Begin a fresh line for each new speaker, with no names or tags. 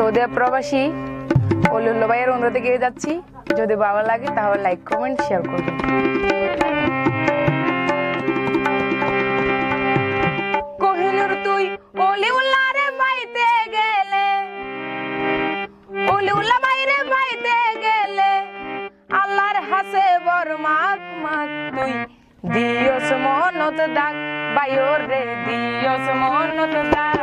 Saudi প্রবাসী অলিউল্লা ভাইয়ের অনুরোধে গিয়ে যাচ্ছি। যদি ভালো লাগে তাহলে লাইক কমেন্ট শেয়ার করবেন। কহিনুর তুই অলিউল্লা রে পাইতে গেলে, অলিউল্লা বাইরে পাইতে গেলে, আল্লাহর হাসে বর মাক মাক তুই দিয়স মনত ডাক বায়র রে দিয়স মনত ডাক